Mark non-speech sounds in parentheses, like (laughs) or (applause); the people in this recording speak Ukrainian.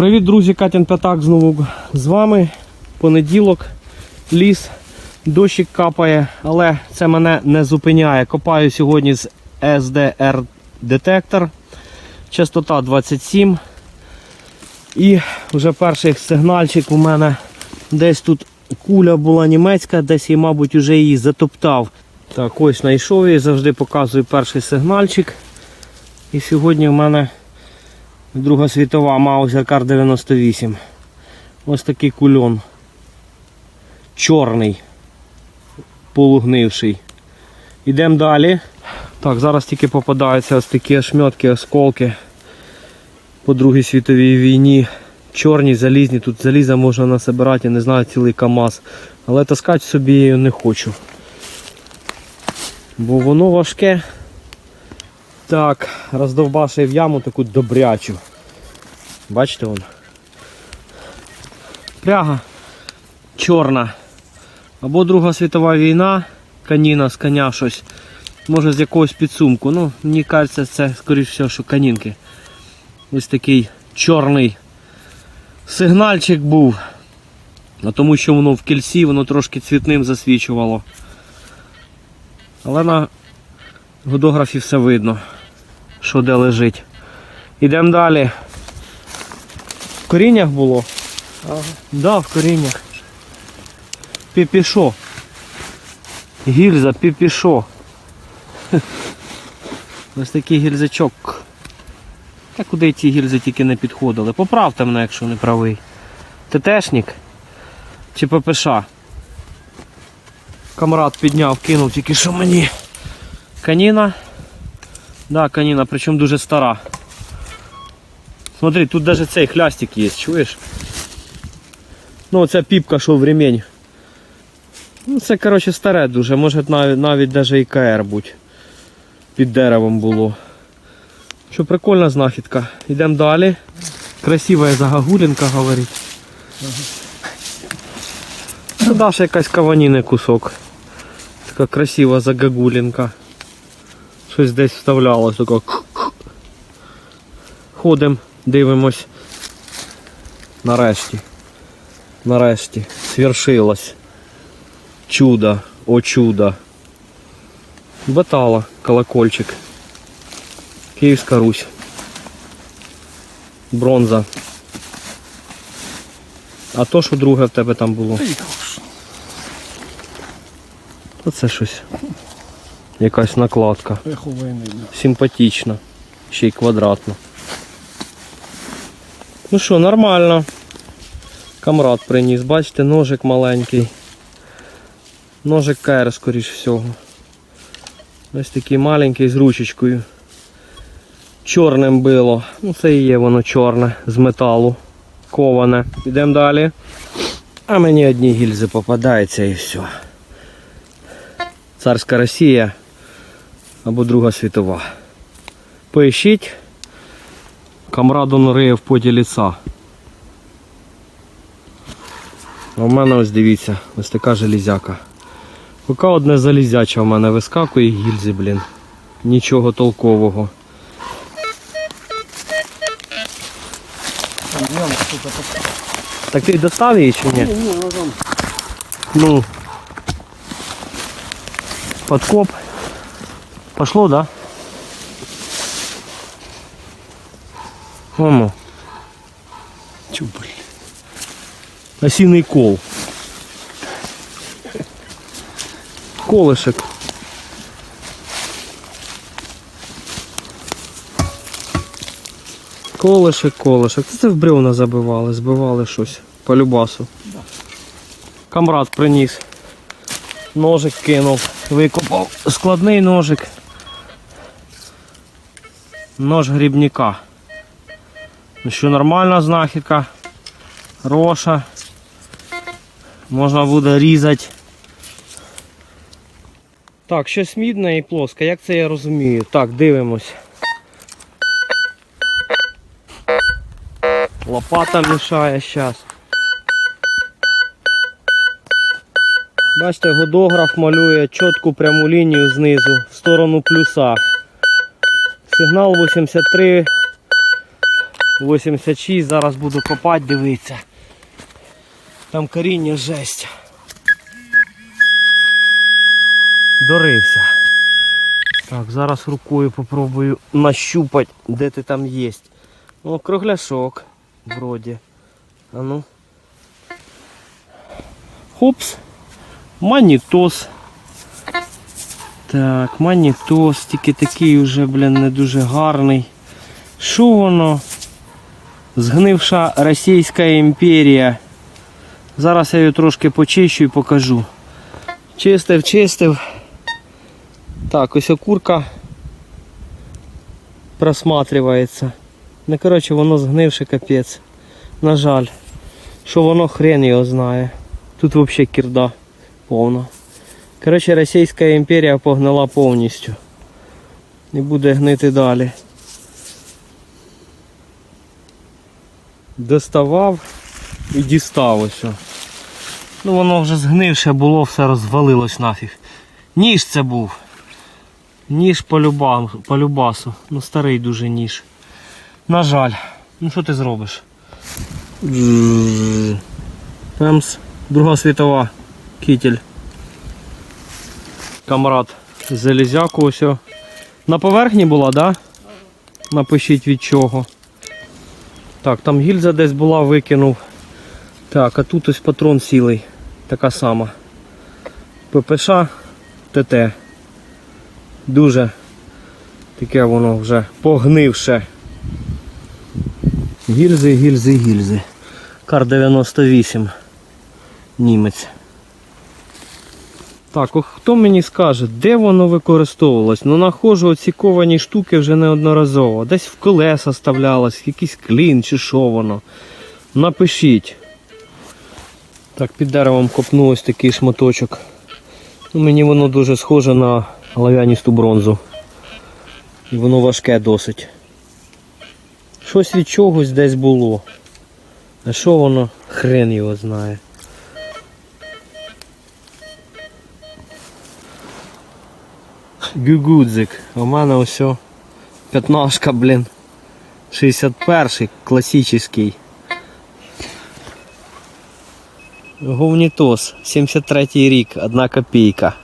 Привіт, друзі, Катін П'ятак знову з вами. Понеділок, ліс, дощик капає, але це мене не зупиняє. Копаю сьогодні з SDR детектор. Частота 27. І вже перший сигнальчик у мене десь тут куля була німецька, десь я, мабуть, вже її затоптав. Так, ось знайшов її, завжди показую перший сигнальчик. І сьогодні в мене Друга світова Маузер Кар 98. Ось такий кульон. Чорний. Полугнивший. Йдемо далі. Так, зараз тільки попадаються ось такі ошметки, осколки по Другій світовій війні. Чорні, залізні, тут заліза можна насобирати, я не знаю, цілий КАМАЗ. Але таскати собі не хочу. Бо воно важке. Так, роздовбашив яму таку добрячу. Бачите вон. Пряга чорна. Або Друга світова війна, каніна з коня щось. Може з якогось підсумку. Ну, мені кажеться, це скоріш всього, що канінки. Ось такий чорний сигнальчик був. А тому що воно в кільці, воно трошки цвітним засвічувало. Але на Годографі все видно, що де лежить. Ідемо далі. В коріннях було? Ага. Да, в коріннях. Піпішо. Гільза, піпішо. (laughs) Ось такий гільзачок. Та куди ті гільзи тільки не підходили. Поправте мене, якщо не правий. ТТшник чи ППШ? Камрад підняв, кинув тільки що мені. Каніна. Да, каніна, причому дуже стара. Смотри, тут даже цей хлястик є, чуєш? Ну, оця піпка, що в ремень. Ну, це, коротше, старе дуже, може навіть, навіть даже і КР будь. Під деревом було. Що прикольна знахідка. Йдемо далі. Красива загагулінка, говорить. Це Даша якась каваніни кусок. Така красива загагулінка. Щось десь вставлялось тако. Ходимо, дивимось. Нарешті. Нарешті. Свершилось. Чудо, о чудо. Батала, колокольчик. Київська Русь. Бронза. А то, що друге в тебе там було? То це щось. Якась накладка. Симпатично. Ще й квадратно. Ну що, нормально. Камрад приніс, бачите, ножик маленький. Ножик КР, скоріш всього. Ось такий маленький з ручечкою. Чорним било. Ну це і є воно чорне з металу. Коване. Йдемо далі. А мені одні гільзи попадаються і все. Царська Росія або Друга світова. Поїщіть. Камраду нориє в поті ліса. А в мене ось дивіться, ось така железяка. Поки одне залізяча в мене вискакує гільзи, блін. Нічого толкового. Так ти достав її чи ні? Ну. Подкоп. Пошло, да? Оно. Чу, блін. Осиный кол. Колышек. Колышек, колышек. Це в бревна забивали, збивали щось по любасу. Камрад приніс. Ножик кинув, викопав. Складний ножик. Нож грібника. Ну що нормальна знахідка. Роша. Можна буде різати. Так, щось мідне і плоске, як це я розумію? Так, дивимось. Лопата мішає зараз. Бачите, годограф малює чітку пряму лінію знизу в сторону плюса. Сигнал 83 86, зараз буду копати, дивитися. Там коріння жесть. Дорився. Так, зараз рукою попробую нащупати, де ти там є. О, кругляшок. Вроді. А ну. Хопс. Манітос. Так, манітос, тільки такий уже, блін, не дуже гарний. Що воно? Згнивша Російська імперія. Зараз я її трошки почищу і покажу. Чистив, чистив. Так, ось окурка просматривається. Ну, коротше, воно згнивше капець. На жаль. Що воно хрен його знає. Тут взагалі кірда повна. Коротше, Російська імперія погнала повністю. І буде гнити далі. Доставав і дістав ось. Ну воно вже згнивше було, все розвалилось нафіг. Ніж це був. Ніж по, по любасу. Ну старий дуже ніж. На жаль. Ну що ти зробиш? Темс. Друга світова. Кітель. Камрад залізяку ось. На поверхні була, да? Напишіть від чого. Так, там гільза десь була, викинув. Так, а тут ось патрон сілий. Така сама. ППШ ТТ. Дуже таке воно вже погнивше. Гільзи, гільзи, гільзи. Кар 98. Німець. Так, хто мені скаже, де воно використовувалось? Ну нахожу оці ковані штуки вже неодноразово. Десь в колеса ставлялось, якийсь клін чи що воно. Напишіть. Так, під деревом копну ось такий шматочок. Ну, мені воно дуже схоже на олов'яністу бронзу. І воно важке досить. Щось від чогось десь було. А що воно? Хрен його знає. Гюгудзик. У мене ось п'ятнашка, блін. 61-й, класичний. Говнітос, 73-й рік, одна копійка.